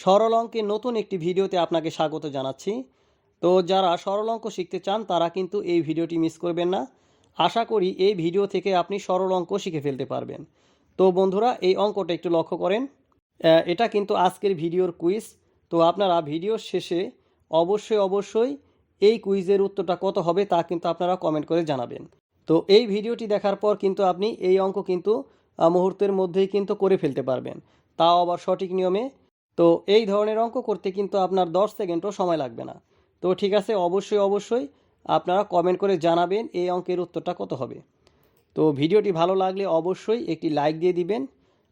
সরল অঙ্কের নতুন একটি ভিডিওতে আপনাকে স্বাগত জানাচ্ছি। তো যারা সরল অঙ্ক শিখতে চান, তারা কিন্তু এই ভিডিওটি মিস করবেন না। আশা করি এই ভিডিও থেকে আপনি সরল অঙ্ক শিখে ফেলতে পারবেন। তো বন্ধুরা, এই অঙ্কটা একটু লক্ষ্য করেন। এটা কিন্তু আজকের ভিডিওর কুইজ। তো আপনারা ভিডিওর শেষে অবশ্যই অবশ্যই এই কুইজের উত্তরটা কত হবে তা কিন্তু আপনারা কমেন্ট করে জানাবেন। তো এই ভিডিওটি দেখার পর কিন্তু আপনি এই অঙ্ক কিন্তু মুহূর্তের মধ্যেই কিন্তু করে ফেলতে পারবেন। তাও আবার সঠিক নিয়মে তো এই ধরনের অঙ্ক করতে কিন্তু আপনার দশ সেকেন্ডও সময় লাগবে না। তো ঠিক আছে, অবশ্যই অবশ্যই আপনারা কমেন্ট করে জানাবেন এই অঙ্কের উত্তরটা কত হবে। তো ভিডিওটি ভালো লাগলে অবশ্যই একটি লাইক দিয়ে দিবেন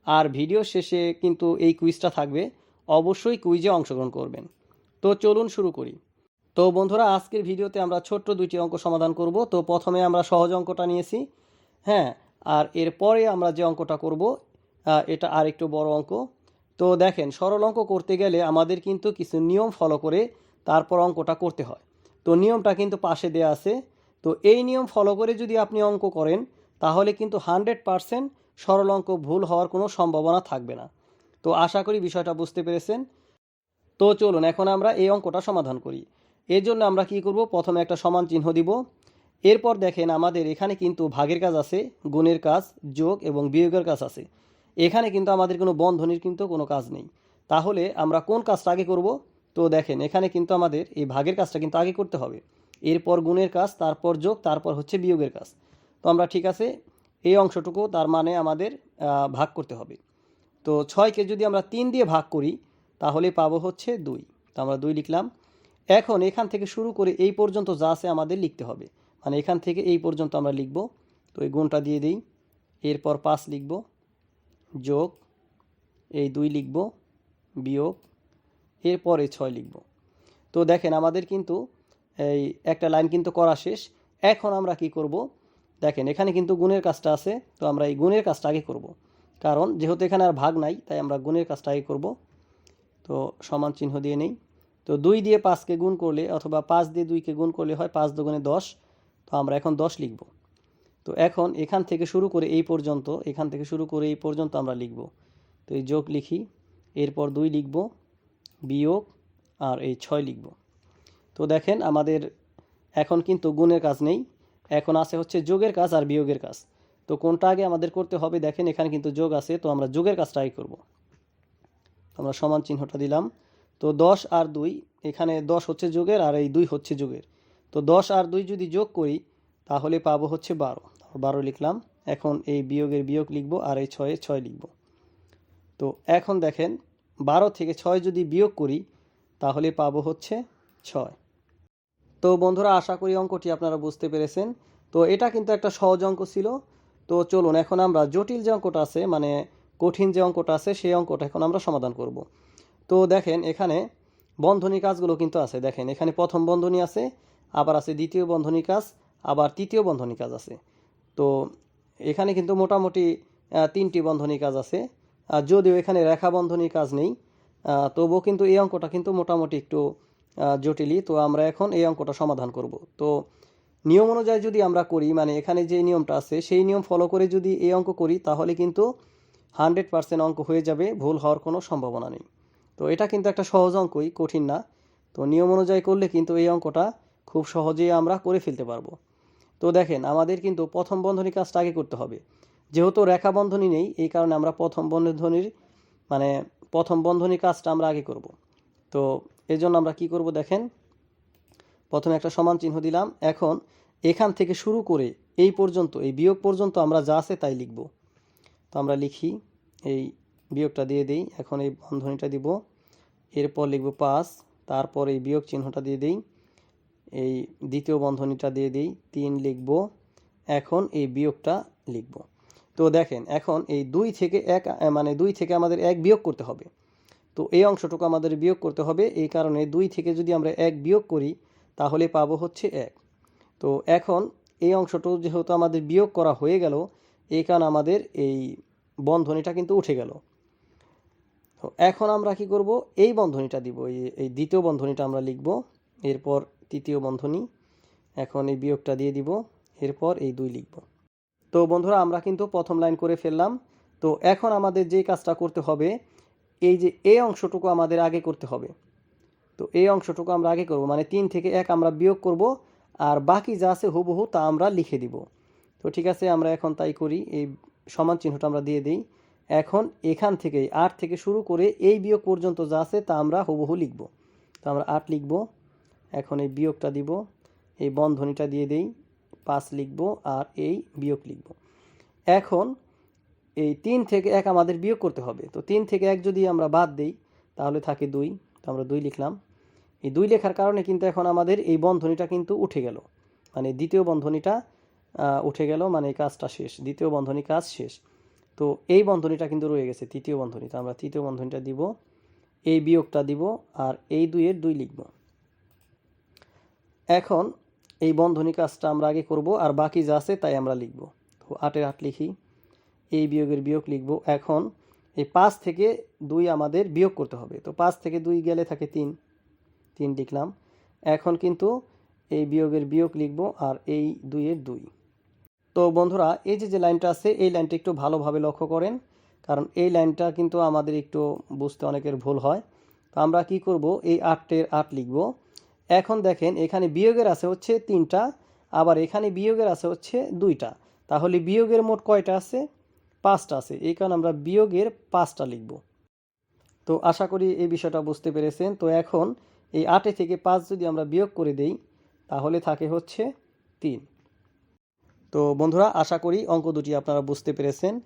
আর ভিডিও শেষে কিন্তু এই কুইজটা থাকবে। অবশ্যই কুইজে অংশগ্রহণ করবেন। তো চলুন শুরু করি। তো বন্ধুরা, আজকের ভিডিওতে আমরা ছোট্ট দুইটি অঙ্ক সমাধান করব। তো প্রথমে আমরা সহজ অঙ্কটা নিয়েছি। হ্যাঁ আর এরপরে আমরা যে অঙ্কটা করব এটা আর একটু বড় অঙ্ক। তো দেখেন, সরল অঙ্ক করতে গেলে আমাদের কিন্তু কিছু নিয়ম ফলো করে তারপর অঙ্কটা করতে হয়। তো নিয়মটা কিন্তু পাশে দেয়া আছে। তো এই নিয়ম ফলো করে যদি আপনি অঙ্ক করেন, তাহলে কিন্তু হান্ড্রেড পারসেন্ট সরল অঙ্ক ভুল হওয়ার কোনো সম্ভাবনা থাকবে না। তো আশা করি বিষয়টা বুঝতে পেরেছেন। তো চলুন, এখন আমরা এই অঙ্কটা সমাধান করি। এর জন্য আমরা কি করব? প্রথমে একটা সমান চিহ্ন দিব। এরপর দেখেন আমাদের এখানে কিন্তু ভাগের কাজ আছে, গুণের কাজ, যোগ এবং বিয়োগের কাজ আছে। এখানে কিন্তু আমাদের কোনো বন্ধনীর কিন্তু কোনো কাজ নেই। তাহলে আমরা কোন কাজটা আগে করব? তো দেখেন, এখানে কিন্তু আমাদের এই ভাগের কাজটা কিন্তু আগে করতে হবে। এরপর গুণের কাজ, তারপর যোগ, তারপর হচ্ছে বিয়োগের কাজ। তো আমরা ঠিক আছে, এই অংশটুকু তার মানে আমাদের ভাগ করতে হবে। তো ছয়কে যদি আমরা তিন দিয়ে ভাগ করি, তাহলে পাবো হচ্ছে দুই। তো আমরা দুই লিখলাম। এখন এখান থেকে শুরু করে এই পর্যন্ত যা আছে আমাদের লিখতে হবে। মানে এখান থেকে এই পর্যন্ত আমরা লিখব। তো এই গুণটা দিয়ে দিই। এরপর পাঁচ লিখব। যোগ, এই দুই লিখব, বিয়োগ, এরপর ছয় লিখব। তো দেখেন আমাদের কিন্তু এই একটা লাইন কিন্তু করা শেষ। এখন আমরা কি করব? দেখেন এখানে কিন্তু গুণের কাজটা আছে, তো আমরা এই গুণের কাজটা আগে করব। কারণ যেহেতু এখানে আর ভাগ নাই, তাই আমরা গুণের কাজটা আগে করব। তো সমান চিহ্ন দিয়ে নেই। তো দুই দিয়ে পাঁচকে গুণ করলে অথবা পাঁচ দিয়ে দুইকে গুণ করলে হয় পাঁচ দুগুণে দশ। তো আমরা এখন দশ লিখব। তো এখন এখান থেকে শুরু করে এই পর্যন্ত, এখান থেকে শুরু করে এই পর্যন্ত আমরা লিখব। তো এই যোগ লিখি, এরপর দুই লিখব, বিয়োগ আর এই ছয় লিখব। তো দেখেন আমাদের এখন কিন্তু গুণের কাজ নেই, এখন আছে হচ্ছে যোগের কাজ আর বিয়োগের কাজ। তো কোনটা আগে আমাদের করতে হবে? দেখেন এখানে কিন্তু যোগ আছে, তো আমরা যোগের কাজটা আগে করব। আমরা সমান চিহ্নটা দিলাম। তো দশ আর দুই, এখানে দশ হচ্ছে যোগের আর এই দুই হচ্ছে যোগের। তো দশ আর দুই যদি যোগ করি, তাহলে পাবো হচ্ছে বারো। বারো লিখলাম। এখন এই বিয়োগের বিয়োগ লিখব আর এই ছয়ে ছয় লিখব। তো এখন দেখেন, বারো থেকে ছয় যদি বিয়োগ করি, তাহলে পাবো হচ্ছে ছয়। তো বন্ধুরা, আশা করি অঙ্কটি আপনারা বুঝতে পেরেছেন। তো এটা কিন্তু একটা সহজ অঙ্ক ছিল। তো চলুন, এখন আমরা জটিল যে অঙ্কটা আছে মানে কঠিন যে অঙ্কটা আছে, সেই অঙ্কটা এখন আমরা সমাধান করব। তো দেখেন, এখানে বন্ধনী কাজগুলো কিন্তু আছে। দেখেন, এখানে প্রথম বন্ধনী আছে, আবার আছে দ্বিতীয় বন্ধনী কাজ, আবার তৃতীয় বন্ধনী কাজ আছে। তো এখানে কিন্তু মোটামুটি তিনটি বন্ধনী কাজ আছে। আর যদিও এখানে রেখা বন্ধনীর কাজ নেই তবুও কিন্তু এই অঙ্কটা কিন্তু মোটামুটি একটু জটিলই। তো আমরা এখন এই অঙ্কটা সমাধান করব। তো নিয়ম অনুযায়ী যদি আমরা করি মানে এখানে যে নিয়মটা আছে, সেই নিয়ম ফলো করে যদি এই অঙ্ক করি, তাহলে কিন্তু হান্ড্রেড পার্সেন্ট অঙ্ক হয়ে যাবে, ভুল হওয়ার কোনো সম্ভাবনা নেই। তো এটা কিন্তু একটা সহজ অঙ্কই, কঠিন না। তো নিয়ম অনুযায়ী করলে কিন্তু এই অঙ্কটা খুব সহজেই আমরা করে ফেলতে পারব। তো দেখেন, আমাদের কিন্তু প্রথম বন্ধনী কাজটা আগে করতে হবে। যেহেতু রেখা বন্ধনী নেই, এই কারণে আমরা প্রথম বন্ধনীর মানে প্রথম বন্ধনী কাজটা আমরা আগে করব। তো এই জন্য আমরা কি করব দেখেন, প্রথমে একটা সমান চিহ্ন দিলাম। এখন এখান থেকে শুরু করে এই পর্যন্ত, এই বিয়োগ পর্যন্ত আমরা যা আছে তাই লিখব। তো আমরা লিখি, এই বিয়োগটা দিয়ে দিই, এখন এই বন্ধনীটা দিব। এরপর লিখব পাঁচ, তারপর এই বিয়োগ চিহ্নটা দিয়ে দিই। এই দ্বিতীয় বন্ধনীটা দিয়ে দিই, তিন লিখব, এখন এই বিয়োগটা লিখব। তো দেখেন, এখন এই দুই থেকে এক মানে দুই থেকে আমাদের এক বিয়োগ করতে হবে। তো এই অংশটুকু আমাদের বিয়োগ করতে হবে, এই কারণে দুই থেকে যদি আমরা এক বিয়োগ করি, তাহলে পাবো হচ্ছে এক। তো এখন এই অংশটুকু যেহেতু আমাদের বিয়োগ করা হয়ে গেল, এই কারণে আমাদের এই বন্ধনীটা কিন্তু উঠে গেল। তো এখন আমরা কি করব? এই বন্ধনীটা দিব, এই এই দ্বিতীয় বন্ধনীটা আমরা লিখব। এরপর তৃতীয় বন্ধনী। এখন এই বিয়োগটা দিয়ে দিব। এরপর এই দুই লিখব। তো বন্ধুরা, আমরা কিন্তু প্রথম লাইন করে ফেললাম। তো এখন আমাদের যে কাজটা করতে হবে, এই যে এই অংশটুকু আমাদের আগে করতে হবে। তো এই অংশটুকু আমরা আগে করব মানে তিন থেকে এক আমরা বিয়োগ করব, আর বাকি যা আছে হুবহু তা আমরা লিখে দিব। তো ঠিক আছে, আমরা এখন তাই করি, এই সমান চিহ্নটা আমরা দিয়ে দিই। এখন এখান থেকে আট থেকে শুরু করে এই বিয়োগ পর্যন্ত যা আছে তা আমরা হুবহু লিখব। তো আমরা আট লিখব। এখন এই বিয়োগটা দিব, এই বন্ধনীটা দিয়ে দেই, পাঁচ লিখব আর এই বিয়োগ লিখব। এখন এই তিন থেকে এক আমাদের বিয়োগ করতে হবে। তো তিন থেকে এক যদি আমরা বাদ দিই, তাহলে থাকে দুই, তো আমরা দুই লিখলাম। এই দুই লেখার কারণে কিন্তু এখন আমাদের এই বন্ধনীটা কিন্তু উঠে গেল। মানে দ্বিতীয় বন্ধনীটা উঠে গেল মানে কাজটা শেষ, দ্বিতীয় বন্ধনী কাজ শেষ। তো এই বন্ধনীটা কিন্তু রয়ে গেছে তৃতীয় বন্ধনী, তো আমরা তৃতীয় বন্ধনীটা দিব, এই বিয়োগটা দিব আর এই দুইয়ের দুই লিখব। এখন এই বন্ধনী কাজটা আমরা আগে করব আর বাকি যা আছে তাই আমরা লিখব। তো আটের আট লিখি, এই বিয়োগের বিয়োগ লিখব। এখন এই পাঁচ থেকে দুই আমাদের বিয়োগ করতে হবে। তো পাঁচ থেকে দুই গেলে থাকে তিন তিন লিখলাম। এখন কিন্তু এই বিয়োগের বিয়োগ লিখব আর এই দুইয়ের দুই। তো বন্ধুরা, এই যে যে লাইনটা আছে, এই লাইনটা একটু ভালোভাবে লক্ষ্য করেন, কারণ এই লাইনটা কিন্তু আমাদের একটু বুঝতে অনেকের ভুল হয়। তো আমরা কি করব, এই আটের আট লিখব। এখন দেখেন এখানে বিয়োগের আছে হচ্ছে তিনটা, আবার এখানে বিয়োগের আছে হচ্ছে দুইটা। তাহলে বিয়োগের মোট কয়টা আছে? পাঁচটা আছে। এই কারণে আমরা বিয়োগের পাঁচটা লিখব। তো আশা করি এই বিষয়টা বুঝতে পেরেছেন। তো এখন এই আটে থেকে পাঁচ যদি আমরা বিয়োগ করে দেই, তাহলে থাকে হচ্ছে তিন। তো বন্ধুরা, আশা করি অঙ্ক দুটি আপনারা বুঝতে পেরেছেন।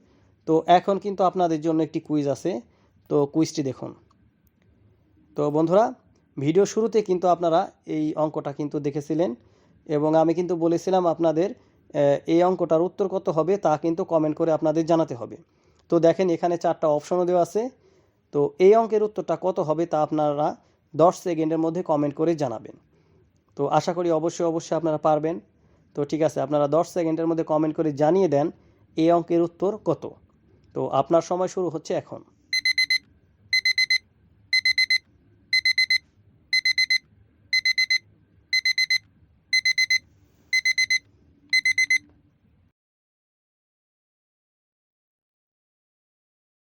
তো এখন কিন্তু আপনাদের জন্য একটি কুইজ আছে। তো কুইজটি দেখুন। তো বন্ধুরা ভিডিও শুরুতে কিন্তু আপনারা এই অঙ্কটা কিন্তু দেখেছিলেন এবং আমি কিন্তু বলেছিলাম আপনাদের এই অঙ্কটার উত্তর কত হবে তা কিন্তু কমেন্ট করে আপনাদের জানাতে হবে। তো দেখেন এখানে চারটা অপশনও দেওয়া আছে। তো এই অঙ্কের উত্তরটা কত হবে তা আপনারা দশ সেকেন্ডের মধ্যে কমেন্ট করে জানাবেন। তো আশা করি অবশ্যই অবশ্যই আপনারা পারবেন। তো ঠিক আছে, আপনারা দশ সেকেন্ডের মধ্যে কমেন্ট করে জানিয়ে দেন এই অঙ্কের উত্তর কত। তো আপনার সময় শুরু হচ্ছে এখন।